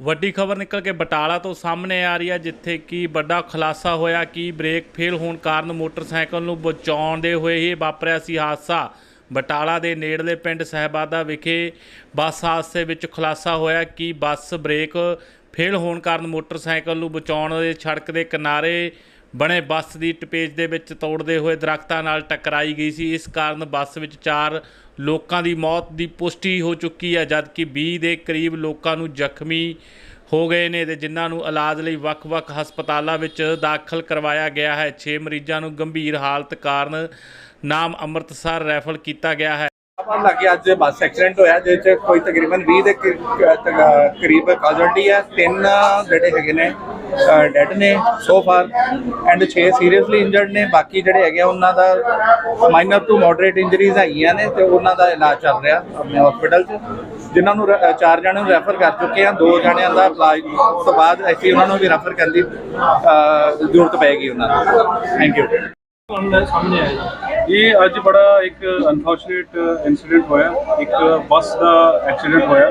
ਵੱਡੀ ਖਬਰ ਨਿਕਲ ਕੇ ਬਟਾਲਾ ਤੋਂ ਸਾਹਮਣੇ ਆ ਰਹੀ ਹੈ, ਜਿੱਥੇ ਕਿ ਵੱਡਾ ਖੁਲਾਸਾ ਹੋਇਆ ਕਿ ਬ੍ਰੇਕ ਫੇਲ ਹੋਣ ਕਾਰਨ ਮੋਟਰਸਾਈਕਲ ਨੂੰ ਬਚਾਉਂਦੇ ਹੋਏ ਹੀ ਵਾਪਰਿਆ ਸੀ ਹਾਦਸਾ। ਬਟਾਲਾ ਦੇ ਨੇੜਲੇ ਪਿੰਡ ਸਹਿਬਾਦਾ ਵਿਖੇ ਬੱਸ ਹਾਦਸੇ ਵਿੱਚ ਖੁਲਾਸਾ ਹੋਇਆ ਕਿ ਬੱਸ ਬ੍ਰੇਕ ਫੇਲ ਹੋਣ ਕਾਰਨ ਮੋਟਰਸਾਈਕਲ ਨੂੰ ਬਚਾਉਣ ਦੇ ਸੜਕ ਦੇ ਕਿਨਾਰੇ ਬਣੇ ਬੱਸ ਦੀ ਟਪੇਜ ਦੇ ਵਿੱਚ ਤੋੜਦੇ ਹੋਏ ਦਰਖਤਾਂ ਨਾਲ ਟਕਰਾਈ ਗਈ ਸੀ। ਇਸ ਕਾਰਨ ਬੱਸ ਵਿੱਚ ਚਾਰ ਲੋਕਾਂ ਦੀ ਮੌਤ ਦੀ ਪੁਸ਼ਟੀ ਹੋ ਚੁੱਕੀ ਹੈ, ਜਦਕਿ 20 ਦੇ ਕਰੀਬ ਲੋਕਾਂ ਨੂੰ ਜ਼ਖਮੀ ਹੋ ਗਏ ਨੇ ਤੇ ਜਿਨ੍ਹਾਂ ਨੂੰ ਇਲਾਜ ਲਈ ਵੱਖ-ਵੱਖ ਹਸਪਤਾਲਾਂ ਵਿੱਚ ਦਾਖਲ ਕਰਵਾਇਆ ਗਿਆ ਹੈ। 6 ਮਰੀਜ਼ਾਂ ਨੂੰ ਗੰਭੀਰ ਹਾਲਤ ਕਾਰਨ ਨਾਮ ਅੰਮ੍ਰਿਤਸਰ ਰੈਫਰ ਕੀਤਾ ਗਿਆ ਹੈ। ਪਤਾ ਲੱਗਿਆ ਅੱਜ ਬੱਸ ਐਕਸੀਡੈਂਟ ਹੋਇਆ, ਜਿਹਦੇ ਵਿੱਚ ਕੋਈ ਤਕਰੀਬਨ 20 ਦੇ ਕਰੀਬ ਕਾਜ਼ੁਅਲਟੀ ਹੈ। ਤਿੰਨ ਜਿਹੜੇ ਹੈਗੇ ਨੇ ਡੈਡ ਨੇ so far and 6 seriously injured ਨੇ, ਬਾਕੀ ਜਿਹੜੇ ਹੈਗੇ ਆ, ਉਹਨਾਂ ਦਾ ਮਾਈਨਰ ਟੂ ਮੋਡਰੇਟ ਇੰਜਰੀਜ਼ ਹੈਗੀਆਂ ਨੇ, ਤੇ ਉਹਨਾਂ ਦਾ ਇਲਾਜ ਚੱਲ ਰਿਹਾ ਆਪਣੇ ਹਸਪੀਟਲ 'ਚ। ਜਿਨ੍ਹਾਂ ਨੂੰ ਚਾਰ ਜਣਿਆਂ ਨੂੰ ਰੈਫਰ ਕਰ ਚੁੱਕੇ ਆ, ਦੋ ਜਣਿਆਂ ਦਾ ਇਲਾਜ ਤੋਂ ਬਾਅਦ ਅਸੀਂ ਉਹਨਾਂ ਨੂੰ ਵੀ ਰੈਫਰ ਕਰਨ ਦੀ ਜ਼ਰੂਰਤ ਪਏਗੀ ਉਹਨਾਂ ਨੂੰ। ਥੈਂਕ ਯੂ ਸਾਹਮਣੇ ਆਇਆ ਜੀ। ਇਹ ਅੱਜ ਬੜਾ ਇੱਕ ਅਨਫੋਰਚੂਨੇਟ ਇਨਸੀਡੈਂਟ ਹੋਇਆ। ਇੱਕ ਬੱਸ ਦਾ ਐਕਸੀਡੈਂਟ ਹੋਇਆ।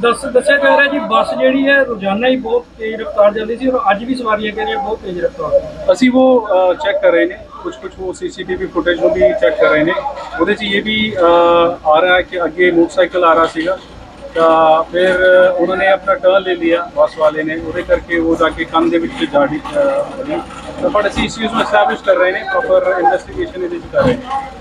ਦੱਸ ਦੱਸਿਆ ਜਾ ਰਿਹਾ ਜੀ ਬੱਸ ਜਿਹੜੀ ਹੈ ਰੋਜ਼ਾਨਾ ਹੀ ਬਹੁਤ ਤੇਜ਼ ਰਫ਼ਤਾਰ ਚੱਲਦੀ ਸੀ ਔਰ ਅੱਜ ਵੀ ਸਵਾਰੀਆਂ ਕਹਿ ਰਹੀਆਂ ਬਹੁਤ ਤੇਜ਼ ਰਫ਼ਤਾਰ ਅਸੀਂ ਉਹ ਚੈੱਕ ਕਰ ਰਹੇ ਨੇ ਕੁਝ ਕੁਝ ਉਹ ਸੀਸੀਟੀਵੀ ਫੁਟੇਜ ਨੂੰ ਵੀ ਚੈੱਕ ਕਰ ਰਹੇ ਨੇ। ਉਹਦੇ 'ਚ ਇਹ ਵੀ ਅਹ, ਆ ਰਿਹਾ ਹੈ ਕਿ ਅੱਗੇ ਮੋਟਰਸਾਈਕਲ ਆ ਰਿਹਾ ਸੀਗਾ। ਤਾਂ ਫਿਰ ਉਹਨਾਂ ਨੇ ਆਪਣਾ ਟਰਨ ਲੈ ਲਿਆ ਬੱਸ ਵਾਲੇ ਨੇ। ਉਹਦੇ ਕਰਕੇ ਉਹ ਜਾ ਕੇ ਕੰਮ ਦੇ ਵਿੱਚ ਜਾੜੀ ਅਹ, ਤਾਂ ਪਰ ਅਸੀਂ ਇਸ ਚੀਜ਼ ਨੂੰ ਐਸਟੈਬਲਿਸ਼ ਕਰ ਰਹੇ ਨੇ ਪ੍ਰੋਪਰ ਇਨਵੈਸਟੀਗੇਸ਼ਨ ਇਹਦੇ 'ਚ ਕਰ ਰਹੇ ਨੇ।